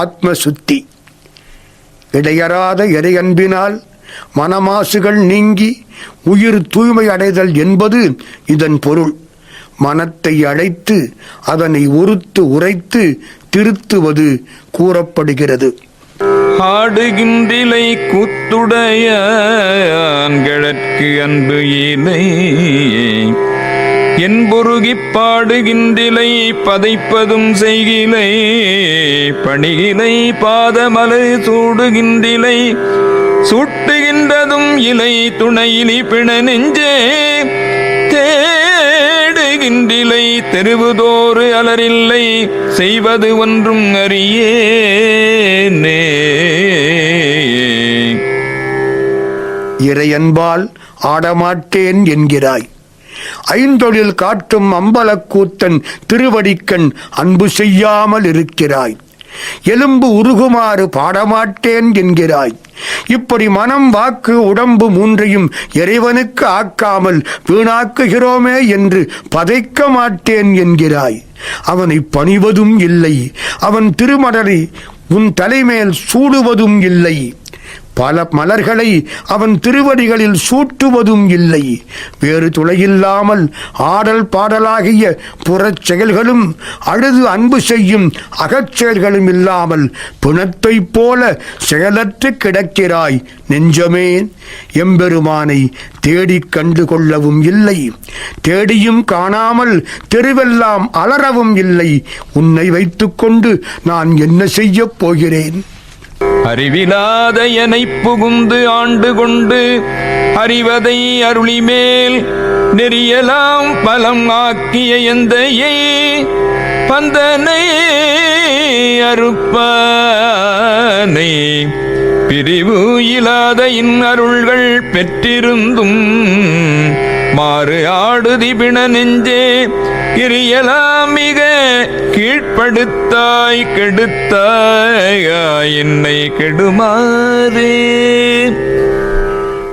ஆத்ம சுத்தி இடையறாத இறையன்பினால் மனமாசுகள் நீங்கி உயிர் தூய்மை அடைதல் என்பது இதன் பொருள். மனத்தை அழைத்து அதனை உறுத்து உரைத்து திருத்துவது கூறப்படுகிறது. ஆடுகின்றிலை குத்துடைய ஆண்களுக்கு அன்பு இலை என்பொருகிப் பாடுகின்றிலை பதைப்பதும் செய்கிலை. பணிகிலை பாதமலை சூடுகின்றிலை சுட்டுகின்றதும் இலை துணையிலி பிண நெஞ்சே. தேடுகின்றிலை தெருவுதோறு அலரில்லை செய்வது ஒன்றும் அறியேனே. இறையன்பால் ஆடமாட்டேன் என்கிறாய். ஐந்தொழில் காட்டும் அம்பலக்கூத்தன் திருவடிக்கண் அன்பு செய்யாமல் இருக்கிறாய். எலும்பு உருகுமாறு பாடமாட்டேன் என்கிறாய். இப்படி மனம் வாக்கு உடம்பு மூன்றையும் இறைவனுக்கு ஆக்காமல் வீணாக்குகிறோமே என்று பதைக்க மாட்டேன் என்கிறாய். அவனை பணிவதும் இல்லை. அவன் திருமடலை உன் தலைமேல் சூடுவதும் இல்லை. பல மலர்களை அவன் திருவடிகளில் சூட்டுவதும் இல்லை. வேறு துளையில்லாமல் ஆடல் பாடலாகிய புறச் செயல்களும் அழுது அன்பு செய்யும் அகச்செயல்களும் இல்லாமல் பிணத்தைப் போல செயலற்று கிடக்கிறாய் நெஞ்சமே. எம்பெருமானை தேடிக் கண்டு கொள்ளவும் இல்லை. தேடியும் காணாமல் தெருவெல்லாம் அலறவும் இல்லை. உன்னை வைத்துக்கொண்டு நான் என்ன செய்யப் போகிறேன்? அறிவிலாத எனை புகுந்து ஆண்டு கொண்டு அறிவதை அருளிமேல் நெறியலாம் பலம் ஆக்கிய எந்தையை பந்தனை அறுப்பானை. பிரிவு இல்லாத இன்னருள்கள் பெற்றிருந்தும் மாறு ஆடுதி பிண நெஞ்சே கிரியலாம் மிக கீழ்ப்படுத்தாய் கெடுத்தாய் என்னை கெடுமாறே.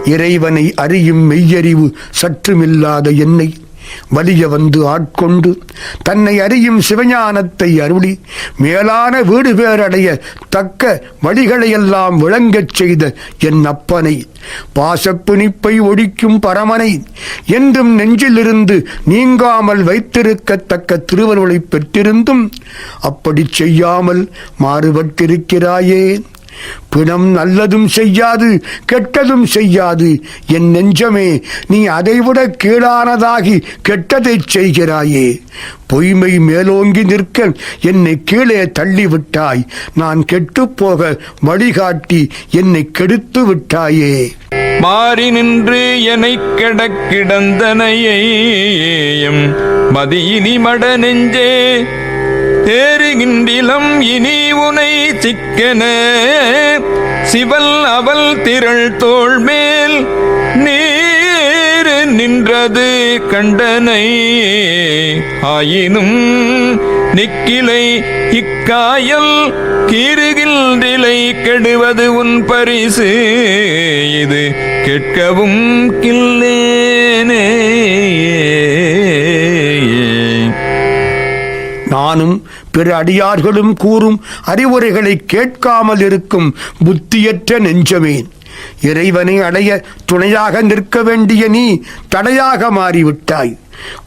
இறைவனை அறியும் மெய்யறிவு சற்றுமில்லாத என்னை வலிய வந்து ஆட்கொண்டு தன்னை அறியும் சிவஞானத்தை அருளி மேலான வீடு பேரடைய தக்க வழிகளையெல்லாம் விளங்கச் செய்த என் அப்பனை. பாசப்பிணிப்பை ஒழிக்கும் பரமனை என்றும் நெஞ்சிலிருந்து நீங்காமல் வைத்திருக்கத்தக்க திருவருளை பெற்றிருந்தும் அப்படி செய்யாமல் மாறுபட்டிருக்கிறாயே. பிணம் நல்லதும் செய்யாது கெட்டதும் செய்யாது. என் நெஞ்சமே நீ அதைவிட கீழானதாகி கெட்டதைச் செய்கிறாயே. பொய்மை மேலோங்கி நிற்க என்னை கீழே தள்ளிவிட்டாய். நான் கெட்டுப்போக வழிகாட்டி என்னை கெடுத்து விட்டாயே. மாறி நின்று என்னை கெடக்கிடந்தனையம் மதியினி மட நெஞ்சே தேறுகின்றிலம் இனி உனை சிக்கன. சிவல் அவள் திரள் தோள் மேல் நீர் நின்றது கண்டனை. ஆயினும் நிக்கிலை இக்காயல் கீறுகின்றிலை கெடுவது உன் பரிசு. இது கேட்கவும் கில்லேனே நானும் பிற அடியார்களும் கூறும் அறிவுரைகளை கேட்காமல் இருக்கும் புத்தியற்ற நெஞ்சமேன் இறைவனை அடைய துணையாக நிற்க வேண்டிய நீ தடையாக மாறிவிட்டாய்.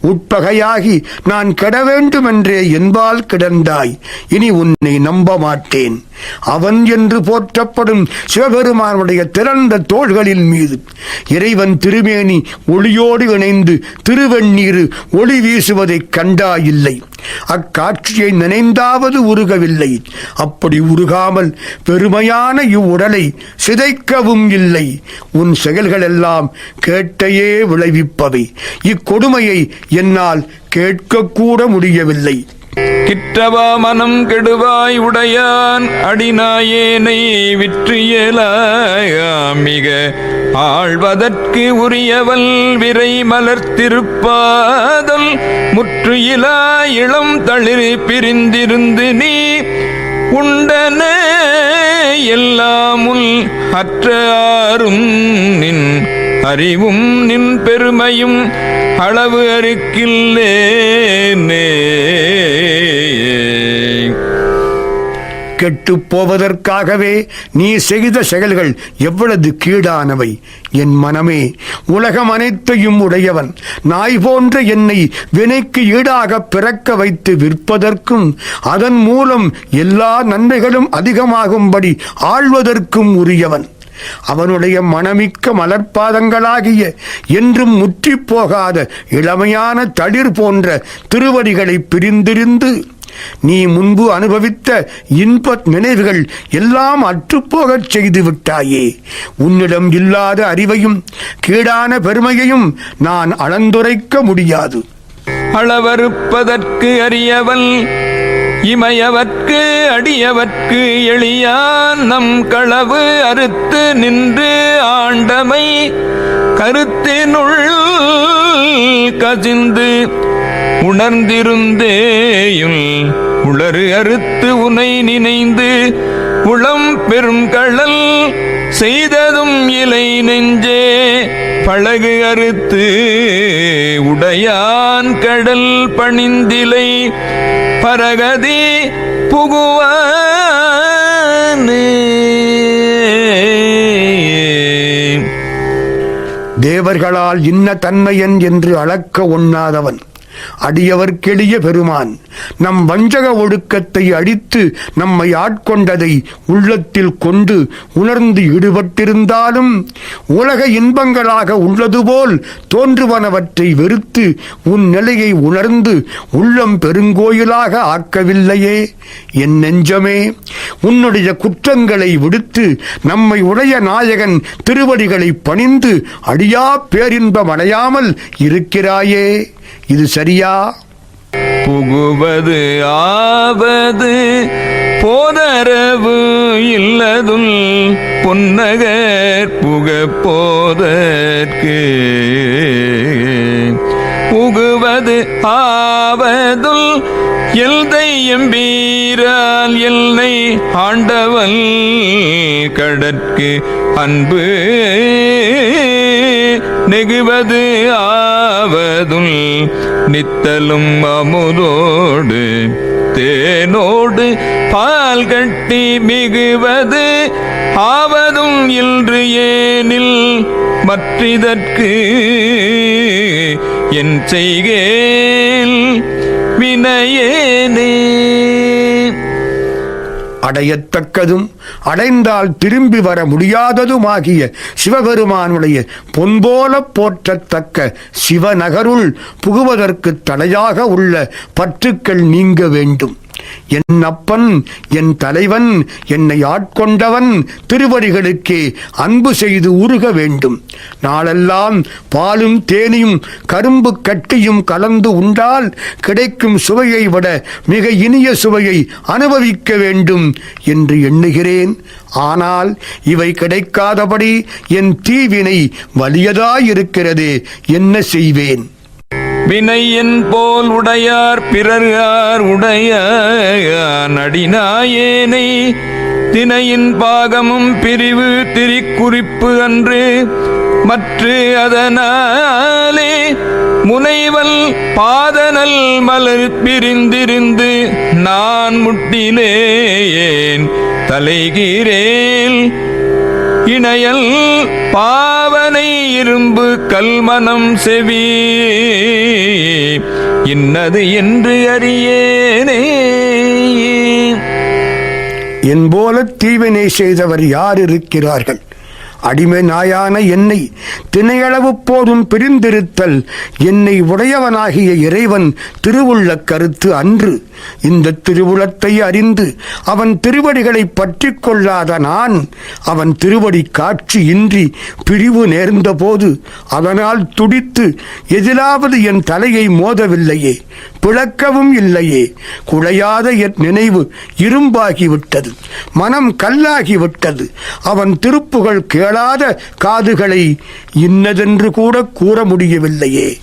உட்பகையாகி நான் கெட வேண்டுமென்றே என்பால் கிடந்தாய். இனி உன்னை நம்ப மாட்டேன். அவன் என்று போற்றப்படும் சிவபெருமானுடைய திறந்த தோள்களின் மீது. இறைவன் திருமேனி ஒளியோடு இணைந்து திருவெண்ணீர் ஒளி வீசுவதைக் கண்டாயில்லை. அக்காட்சியை நினைந்தாவது உருகவில்லை. அப்படி உருகாமல் பெருமையான இவ்வுடலை சிதைக்கவும் இல்லை. உன் செயல்களெல்லாம் கேட்டையே விளைவிப்பவை. இக்கொடுமையை என்னால் கேட்கக்கூட முடியவில்லை. கிற்றவா மனம் கெடுவாய் உடையான் அடிநாயேனை விற்றியலாய் மிக. ஆழ்வதற்கு உரியவல் விரை மலர்த்திருப்பாதல் முற்று இலா இளம் தளிர் பிரிந்திருந்து நீ உண்டன எல்லாமுல் அற்ற ஆறும் நின் அறிவும் நின் பெருமையும் அளவு அருக்கில்லேனே கெட்டுப் போவதற்காகவே நீ செய்த செயல்கள் எவ்வளவு கீடானவை. என் மனமே உலகம் அனைத்தையும் உடையவன். நாய் போன்ற என்னை வினைக்கு ஈடாக பிறக்க வைத்து விற்பதற்கும் அதன் மூலம் எல்லா நன்மைகளும் அதிகமாகும்படி ஆழ்வதற்கும் உரியவன். அவனுடைய மனமிக்க மலர்பாதங்களாகிய என்றும் முற்றிப் போகாத இளமையான தளிர் போன்ற திருவடிகளை பிரிந்திருந்து நீ முன்பு அனுபவித்த இன்ப நினைவுகள் எல்லாம் அற்றுப்போகச் செய்து விட்டாயே. உன்னிடம் இல்லாத அறிவையும் கீடான பெருமையையும் நான் அளந்துரைக்க முடியாது. அளவறுப்பதற்கு அறியவன் இமையவர்க்கு அடியவர்க்கு எளியான் நம் களவு அறுத்து நின்று ஆண்டமை கருத்தினுள் கசிந்து உணர்ந்திருந்தேயுள். உளறு அறுத்து உனை நினைந்து உளம் பெரும் கழல் செய்ததும் இலை நெஞ்சே. பழகு அறுத்து உடையான் கடல் பணிந்திலை பரகதி புகுவானே. தேவர்களால் இன்ன தன்மையன் என்று அளக்க ஒண்ணாதவன் அடியவர்க்கெளிய பெருமான். நம் வஞ்சக ஒடுக்கத்தை அடித்து நம்மை ஆட்கொண்டதை உள்ளத்தில் கொண்டு உணர்ந்து ஈடுபட்டிருந்தாலும் உலக இன்பங்களாக உள்ளது போல் தோன்றுவனவற்றை வெறுத்து உன் நிலையை உணர்ந்து உள்ளம் பெருங்கோயிலாக ஆக்கவில்லையே. என் நெஞ்சமே உன்னுடைய குற்றங்களை விடுத்து நம்மை உடைய நாயகன் திருவடிகளை பணிந்து அடியா பேரின்பம் அடையாமல் இருக்கிறாயே. இது சரியா? புகுவது ஆவது போதரவு இல்லதுள் பொன்னகர் புக போதற்கு புகுவது ஆவதுள் எல்தை எம்பீரால் எல்லை ஆண்டவன் கடற்கு அன்பு. நெகுவது ஆவதுள் நித்தலும் அமுதோடு தேனோடு பால் கட்டி மிகுவது ஆவதும் இன்று ஏனில் மற்றிதற்கு என் செய்கே அடையத்தக்கதும் அடைந்தால் திரும்பி வர முடியாததுமாகிய சிவபெருமானுடைய பொன்போல போற்றத்தக்க சிவநகருள் புகுவதற்கு தடையாக உள்ள பற்றுக்கள் நீங்க வேண்டும். என் அப்பன் என் தலைவன் என்னை ஆட்கொண்டவன் திருவடிகளுக்கே அன்பு செய்து உருக வேண்டும். நாளெல்லாம் பாலும் தேனியும் கரும்பு கட்டியும் கலந்து உண்டால் கிடைக்கும் சுவையை விட மிக இனிய சுவையை அனுபவிக்க வேண்டும் என்று எண்ணுகிறேன். ஆனால் இவை கிடைக்காதபடி என் தீவினை வலியதாயிருக்கிறது என்ன செய்வேன்? வினையின் போல் உடையார் பிறர்கார் உடைய நடினாயேனை தினையின் பாகமும் பிரிவு திரிக்குறிப்பு அன்று மற்று அதனாலே முனைவல் பாதனல் மலர் பிரிந்திருந்து நான் முட்டிலேயேன் தலைகிறேன் இணையல் பா இரும்பு கல்மனம் செவி. இன்னது என்று அறியேனே. என் போல தீவினை செய்தவர் யார் இருக்கிறார்கள்? அடிமை நாயான என்னை திணையளவு போதும் பிரிந்திருத்தல். என்னை உடையவனாகிய இறைவன் திருவுள்ள கருத்து அன்று. இந்த திருவுளத்தை அறிந்து அவன் திருவடிகளை பற்றி கொள்ளாத நான் அவன் திருவடி காட்சி இன்றி பிரிவு நேர்ந்தபோது அதனால் துடித்து எதிலாவது என் தலையை மோதவில்லையே. பிளக்கவும் இல்லையே. குழையாத என் நினைவு இரும்பாகிவிட்டது. மனம் கல்லாகிவிட்டது. அவன் திருப்புகள் கேளாத காதுகளை இன்னதென்று கூட கூற முடியவில்லையே.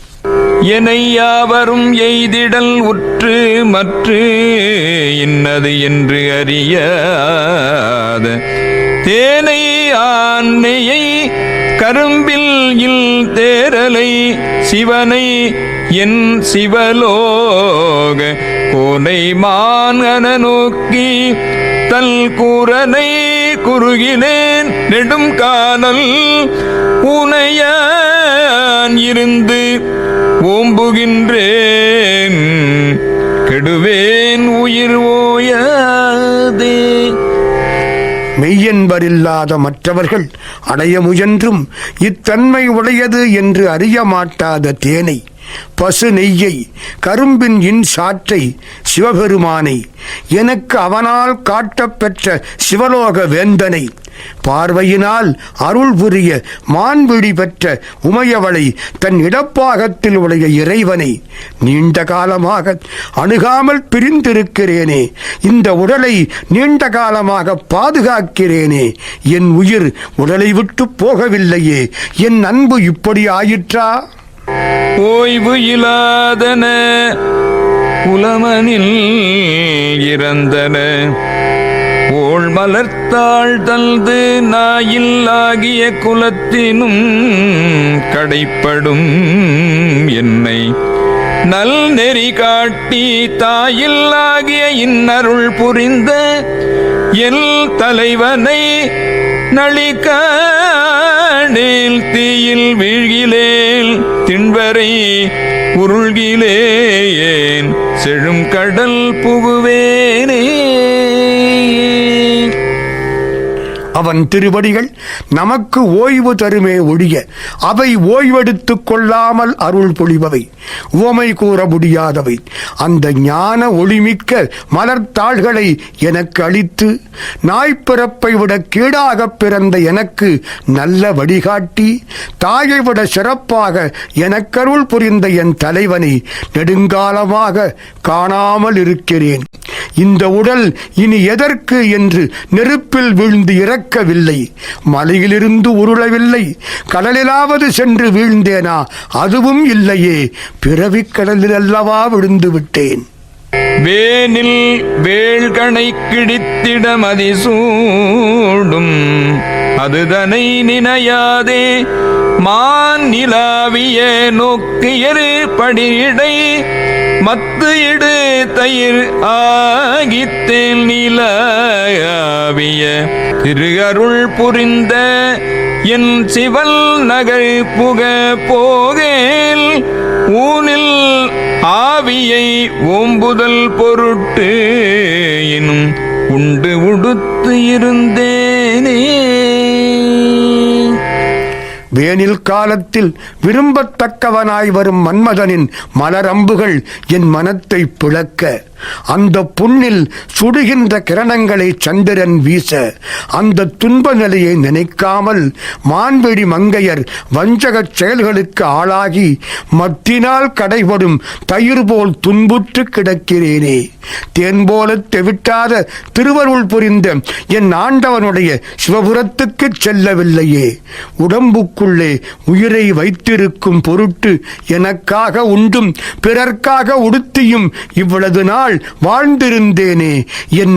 எனை யாவரும் எய்திடல் உற்று மற்று இன்னது என்று அறியாத. தேனை ஆன்னையை கரும்பில் இல் தேரலை சிவனை என் சிவலோக கோனை மான் நோக்கி தல் கூரனை குறுகினேன் நெடும் காணல் உனையான் இருந்து ஓம்புகின்றேன். கெடுவேன் உயிர் ஓயாதே. மெய்யென்பரில்லாத மற்றவர்கள் அடைய முயன்றும் இத்தன்மை உடையது என்று அறிய மாட்டாத தேனை. பசு நெய்யை கரும்பின் இன் சாற்றை சிவபெருமானை எனக்கு அவனால் காட்டப்பெற்ற சிவலோக வேந்தனை பார்வையினால் அருள் புரிய மான்பிடி பெற்ற உமையவளை தன் இடப்பாகத்தில் உடைய இறைவனை நீண்ட காலமாக அணுகாமல் பிரிந்திருக்கிறேனே இந்த உடலை நீண்ட காலமாக பாதுகாக்கிறேனே என் உயிர் உடலை விட்டு போகவில்லையே என் அன்பு இப்படி ஆயிற்றா? ஓய்வு இல்லாதன புலமனில் இறந்தன. ஓள் மலர்த்தாள் தல்து நாயில்லாகிய குலத்தினும் கடைப்படும் என்னை. நல் நெறி காட்டி தாயில்லாகிய இன்னருள் புரிந்த எல் தலைவனை நளிகாடேல் தீயில் வீழ்கிலேல் உரை உருள்கிலேயேன். செழும் கடல் அவன் திருவடிகள் நமக்கு ஓய்வு தருமே ஒழிய அவை ஓய்வெடுத்துக் கொள்ளாமல் அருள் பொழிபவை. உவமை கூற முடியாதவை. அந்த ஞான ஒளிமிக்க மலர்த்தாள்களை எனக்கு அளித்து நாய்ப்பிறப்பை விட கீழாகப் பிறந்த எனக்கு நல்ல வழிகாட்டி தாயை விட சிறப்பாக எனக்கருள் புரிந்த என் தலைவனை நெடுங்காலமாக காணாமல் இருக்கிறேன். இந்த உடல் இனி எதற்கு என்று நெருப்பில் விழுந்து இறக்க இறக்கவில்லை மலையிலிருந்து உருளவில்லை. கடலிலாவது சென்று வீழ்ந்தேனா? அதுவும் இல்லையே. பிறவிக் கடலில் அல்லவா விழுந்து விட்டேன். வேனில் வேள்கணை கிடித்திட மதிசூடும். அதுதனை நினையாதே. மான் நிலாவிய நோக்கியரு படிடை மத்து இடு தயிர் ஆகித்தேன் நிலாவிய திரு அருள் புரிந்த என் சிவல் நகர் புக போகேல் ஊனில் ஆவியை ஓம்புதல் பொருட்டு எனும் உண்டு உடுத்து இருந்தே வேனில் காலத்தில் விரும்பத்தக்கவனாய் வரும் மன்மதனின் மலரம்புகள் என் மனத்தை பிளக்க அந்த புண்ணில் சுடுகின்ற கிரணங்களை சந்திரன் வீச அந்த துன்ப நிலையை நினைக்காமல் மான்வெடி மங்கையர் வஞ்சகச் செயல்களுக்கு ஆளாகி மத்தினால் கடைபடும் தயிர் போல் துன்புற்று கிடக்கிறேனே. தேன் போல தெவிட்டாத திருவருள் புரிந்த என் ஆண்டவனுடைய சிவபுரத்துக்கு செல்லவில்லையே. உடம்புக்குள்ளே உயிரை வைத்திருக்கும் பொருட்டு எனக்காக உண்டும் பிறர்க்காக உடுத்தியும் இவ்வளவு நாள் வாழ்ந்திருந்தேனே. என்